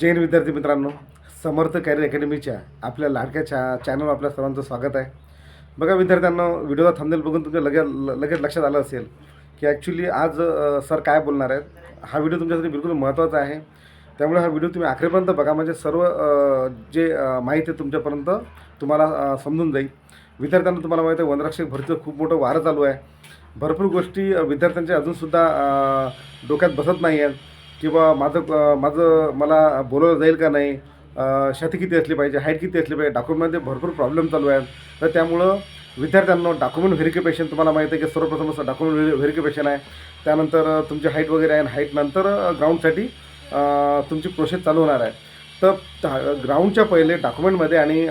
जैन विद्यार्थी मित्रांनो. समर्थ कॅरियर अकॅडमीच्या आपल्या लाडक्या चा चॅनल आपल्या सर्वांचं स्वागत आहे. बघा विद्यार्थ्यांना व्हिडिओचा थांबेल बघून तुमच्या लगे लगेच लक्षात आलं असेल की ॲक्च्युली आज सर काय बोलणार आहेत? हा व्हिडिओ तुमच्यासाठी बिलकुल महत्त्वाचा आहे. त्यामुळे हा व्हिडिओ तुम्ही आखरेपर्यंत बघा. म्हणजे सर्व जे माहिती आहे तुमच्यापर्यंत तुम्हाला समजून जाईल. विद्यार्थ्यांना तुम्हाला माहिती आहे वनरक्षक भरतीचं खूप मोठं वारं चालू आहे. भरपूर गोष्टी विद्यार्थ्यांच्या अजूनसुद्धा डोक्यात बसत नाही आहेत किंवा माझं माझं मला बोलवलं जाईल का नाही शती किती असली पाहिजे हाईट किती असली पाहिजे डॉक्युमेंटमध्ये भरपूर प्रॉब्लेम चालू आहेत. तर त्यामुळं विद्यार्थ्यांना डॉक्युमेंट व्हेरिफिकेशन तुम्हाला माहिती आहे की सर्वप्रथम असं डॉक्युमेंट व्हेरि व्हेरिफिकेशन आहे. त्यानंतर तुमची हाईट वगैरे आहे आणि ग्राउंडसाठी तुमची प्रोसेस चालू होणार आहे. तर ग्राउंडच्या पहिले डॉक्युमेंटमध्ये आणि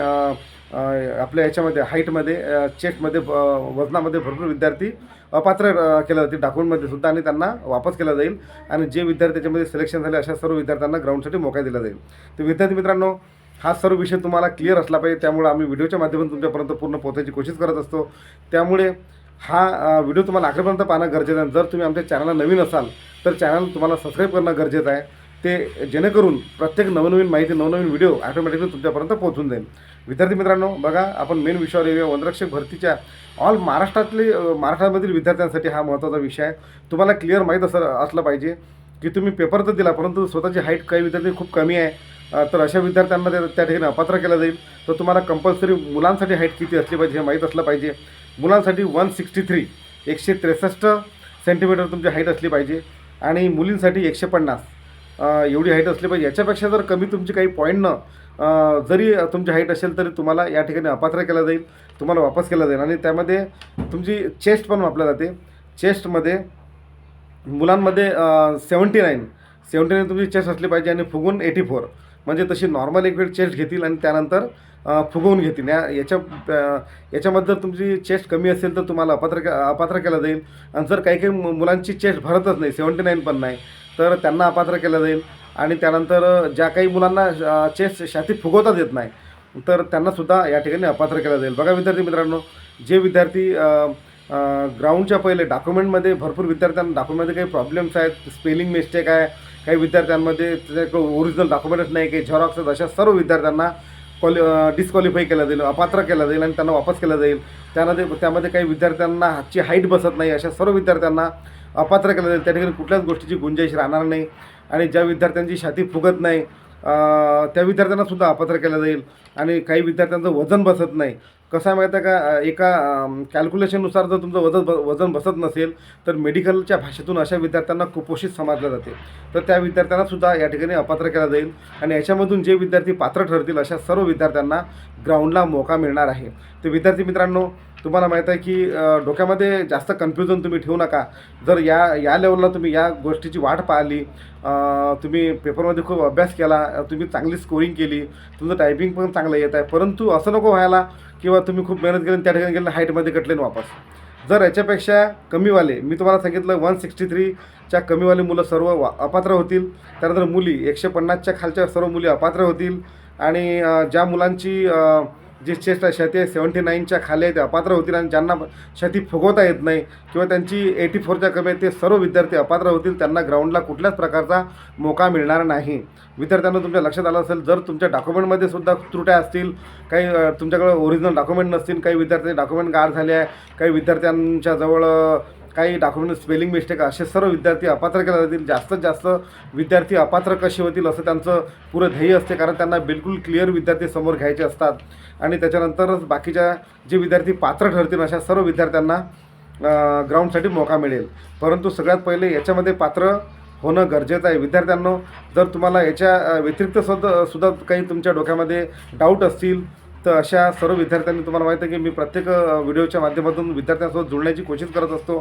आपल्या याच्यामध्ये हाईटमध्ये चेस्टमध्ये वजनामध्ये भरपूर विद्यार्थी अपात्र केलं जातील डॉक्युमेंटमध्ये सुद्धा आणि त्यांना वापस केला जाईल. आणि जे विद्यार्थी त्याच्यामध्ये सिलेक्शन झाले अशा सर्व विद्यार्थ्यांना ग्राउंडसाठी मोका दिला जाईल. तर विद्यार्थी मित्रांनो हा सर्व विषय तुम्हाला क्लिअर असला पाहिजे. त्यामुळे आम्ही व्हिडिओच्या माध्यमातून तुमच्यापर्यंत पूर्ण पोहोचायची कोशिश करत असतो. त्यामुळे हा व्हिडिओ तुम्हाला अखेरपर्यंत पाहणं गरजेचं आहे. जर तुम्ही आमच्या चॅनलला नवीन असाल तर चॅनल तुम्हाला सबस्क्राईब करणं गरजेचं आहे. ते जेणेकरून प्रत्येक नवनवीन माहिती नवनवीन व्हिडिओ ऑटोमॅटिकली तुमच्यापर्यंत पोहोचून जाईल. विद्यार्थी मित्रांनो बघा आपण मेन विषयावर येऊया. वनरक्षक भरतीच्या ऑल महाराष्ट्रातले महाराष्ट्रामधील विद्यार्थ्यांसाठी हा महत्त्वाचा विषय आहे. तुम्हाला क्लिअर माहीत असं असलं पाहिजे की तुम्ही पेपर तर दिला परंतु स्वतःची हाईट काही विद्यार्थी खूप कमी आहे. तर अशा विद्यार्थ्यांना त्या त्या ठिकाणी अपात्र केलं जाईल. तर तुम्हाला कंपल्सरी मुलांसाठी हाईट किती असली पाहिजे हे माहीत असलं पाहिजे. मुलांसाठी वन सिक्स्टी थ्री एकशे त्रेसष्ट सेंटीमीटर तुमची हाईट असली पाहिजे. आणि मुलींसाठी एकशे पन्नास. एवढी हाईट असली पाहिजे. याच्यापेक्षा जर कमी तुमची काही पॉईंट न जरी तुमची हाईट असेल तरी तुम्हाला या ठिकाणी अपात्र केला जाईल. तुम्हाला वापस केला जाईल. आणि त्यामध्ये तुमची चेस्ट पण वापरल्या जाते. चेस्टमध्ये मुलांमध्ये सेवन्टी नाईन सेवन्टी नाईन तुमची चेस्ट असली पाहिजे आणि फुगून एटी फोर म्हणजे तशी नॉर्मल एक वेळ चेस्ट घेतील आणि त्यानंतर फुगवून घेतील. या याच्या याच्यामध्ये जर तुमची चेस्ट कमी असेल तर तुम्हाला अपात्र अपात्र केला जाईल. आणि जर काही काही मुलांची चेस्ट भरतच नाही सेवन्टी नाईन पण नाही तर त्यांना अपात्र केलं जाईल. आणि त्यानंतर ज्या काही मुलांना चेस छाती फुगवताच येत नाही तर त्यांनासुद्धा या ठिकाणी अपात्र केलं जाईल. बघा विद्यार्थी मित्रांनो जे विद्यार्थी ग्राउंडच्या पहिले डॉक्युमेंटमध्ये भरपूर विद्यार्थ्यांना डॉक्युमेंटमध्ये काही प्रॉब्लेम्स आहेत. स्पेलिंग मिस्टेक आहे. काही विद्यार्थ्यांमध्ये त्याच्याकडे ओरिजिनल डॉक्युमेंटच नाही काही झेरॉक्स आहेत अशा सर्व विद्यार्थ्यांना क्वालि डिस्क्वालिफाय केला जाईल अपात्र केला जाईल आणि त्यांना वापस केला जाईल. त्यामध्ये त्यामध्ये काही विद्यार्थ्यांना हातची हाईट बसत नाही अशा सर्व विद्यार्थ्यांना अपात्र केलं जाईल. त्या ठिकाणी कुठल्याच गोष्टीची गुंजाईश राहणार नाही आणि ज्या विद्यार्थ्यांची छाती फुगत नाही त्या विद्यार्थ्यांनासुद्धा अपात्र केलं जाईल आणि काही विद्यार्थ्यांचं वजन बसत नाही. कसं आहे माहिती आहे का? एका कॅल्क्युलेशननुसार जर तुमचं वजन ब वजन बसत नसेल तर मेडिकलच्या भाषेतून अशा विद्यार्थ्यांना कुपोषित समजलं जाते. तर त्या विद्यार्थ्यांनासुद्धा या ठिकाणी अपात्र केला जाईल. आणि याच्यामधून जे विद्यार्थी पात्र ठरतील अशा सर्व विद्यार्थ्यांना ग्राउंडला मोका मिळणार आहे. तर विद्यार्थी मित्रांनो तुम्हाला माहीत आहे की डोक्यामध्ये जास्त कन्फ्युजन तुम्ही ठेवू नका. जर या या लेवलला तुम्ही या गोष्टीची वाट पाहिली तुम्ही पेपरमध्ये खूप अभ्यास केला तुम्ही चांगली स्कोरिंग केली तुमचं टायपिंग पण चांगलं येत आहे. परंतु असं नको व्हायला किंवा तुम्ही खूप मेहनत केली त्या ठिकाणी गेलं हाईटमध्ये कटले वापस. जर याच्यापेक्षा कमीवाले मी तुम्हाला सांगितलं वन सिक्स्टी थ्रीच्या कमीवाले मुलं सर्व वा अपात्र होतील. त्यानंतर मुली एकशे पन्नासच्या खालच्या सर्व मुली अपात्र होतील. आणि ज्या मुलांची जी चेस्ट क्षती आहे सेवन्टी नाईनच्या खाली आहे ते अपात्र होतील आणि ज्यांना क्षती फुगवता येत नाही किंवा त्यांची एटी फोरच्या कमी आहे ते सर्व विद्यार्थी अपात्र होतील. त्यांना ग्राउंडला कुठल्याच प्रकारचा मोका मिळणार नाही. विद्यार्थ्यांना तुमच्या लक्षात आलं असेल जर तुमच्या डॉक्युमेंटमध्ये सुद्धा त्रुट्या असतील काही तुमच्याकडे ओरिजिनल डॉक्युमेंट नसतील काही विद्यार्थी डॉक्युमेंट गाड झाले आहे काही विद्यार्थ्यांच्या जवळ काही डॉक्युमेंट स्पेलिंग मिस्टेक असे सर्व विद्यार्थी अपात्र केले जातील. जास्तीत जास्त विद्यार्थी अपात्र कसे होतील असं त्यांचं पुरं ध्येय असते. कारण त्यांना बिलकुल क्लिअर विद्यार्थी समोर घ्यायचे असतात. आणि त्याच्यानंतरच बाकीच्या जे विद्यार्थी पात्र ठरतील अशा सर्व विद्यार्थ्यांना ग्राउंडसाठी मोका मिळेल. परंतु सगळ्यात पहिले याच्यामध्ये पात्र होणं गरजेचं आहे. विद्यार्थ्यांनो जर तुम्हाला याच्या व्यतिरिक्त सुद्धा सुद्धा काही तुमच्या डोक्यामध्ये डाऊट असतील तर अशा सर्व विद्यार्थ्यांनी तुम्हाला माहिती आहे की मी प्रत्येक व्हिडिओच्या माध्यमातून विद्यार्थ्यांसोबत जुळण्याची कोशिश करत असतो.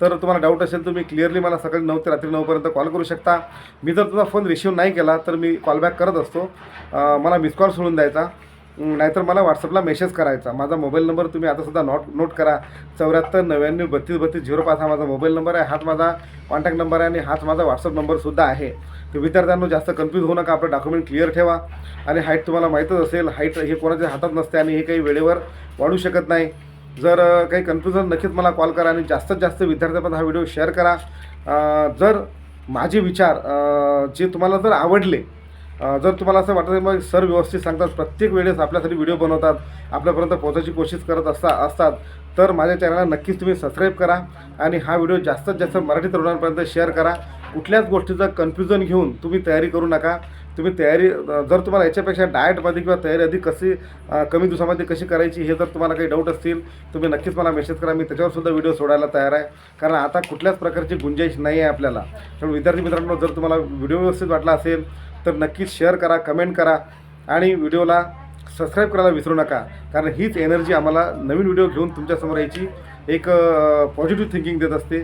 तर तुम्हाला डाऊट असेल तुम्ही क्लिअरली मला सकाळी नऊ ते रात्री नऊपर्यंत कॉल करू शकता. मी जर तुझा फोन रिसिव्ह नाही केला तर मी कॉलबॅक करत असतो. मला मिस कॉल सोडून द्यायचा. नाहीतर मला व्हॉट्सअपला मेसेज करायचा. माझा मोबाईल नंबर तुम्ही आता सुद्धा नोट नोट करा. चौऱ्याहत्तर नव्याण्णव बत्तीस बत्तीस झिरो पाच हा माझा मोबाईल नंबर आहे. हाच माझा कॉन्टॅक्ट नंबर आहे आणि हाच माझा व्हॉट्सअप नंबरसुद्धा आहे. तर विद्यार्थ्यांना जास्त कन्फ्यूज होऊ नका. आपलं डॉक्युमेंट क्लिअर ठेवा. आणि हाईट तुम्हाला माहीतच असेल. हाईट हे कोणाच्या हातात नसते आणि हे काही वेळेवर वाढू शकत नाही. जर काही कन्फ्युजन नक्कीच मला कॉल करा आणि जास्तीत जास्त विद्यार्थ्यांपर्यंत हा व्हिडिओ शेअर करा. जर माझे विचार जे तुम्हाला जर आवडले जर तुम्हाला असं वाटत मग सर व्यवस्थित सांगतात. प्रत्येक वेळेस आपल्यासाठी व्हिडिओ बनवतात. आपल्यापर्यंत पोहोचायची कोशिश करत असता असतात. तर माझ्या चॅनलला नक्कीच तुम्ही सबस्क्राईब करा आणि हा व्हिडिओ जास्तीत जास्त मराठी तरुणांपर्यंत शेअर करा. कुठल्याच गोष्टीचं कन्फ्युजन घेऊन तुम्ही तयारी करू नका. तुम्ही तयारी जर तुम्हाला याच्यापेक्षा डाएटमध्ये किंवा तयारी अधिक कशी कमी दिवसामध्ये कशी करायची हे जर तुम्हाला काही डाऊट असतील तुम्ही नक्कीच मला मेसेज करा. मी त्याच्यावर सुद्धा व्हिडिओ सोडायला तयार आहे. कारण आता कुठल्याच प्रकारची गुंजाईश नाही आहे आपल्याला. त्यामुळे विद्यार्थी मित्रांनो जर तुम्हाला व्हिडिओ व्यवस्थित वाटला असेल तर नक्कीच शेअर करा कमेंट करा आणि व्हिडिओला सबस्क्राईब करायला विसरू नका. कारण हीच एनर्जी आम्हाला नवीन व्हिडिओ घेऊन तुमच्यासमोर यायची एक पॉझिटिव्ह थिंकिंग देत असते.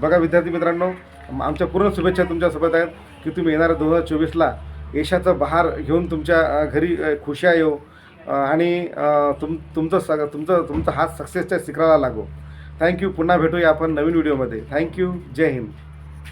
बघा विद्यार्थी मित्रांनो आमच्या पूर्ण शुभेच्छा तुमच्यासोबत आहेत की तुम्ही येणाऱ्या दोन हजार चोवीसला यशाचा बहार घेऊन तुमच्या घरी खुशा येऊ आणि तुम तुमचं सग तुमचं तुमचा हात सक्सेसच्या शिखराला लागो. थँक्यू पुन्हा भेटूया आपण नवीन व्हिडिओमध्ये थँक्यू जय हिंद.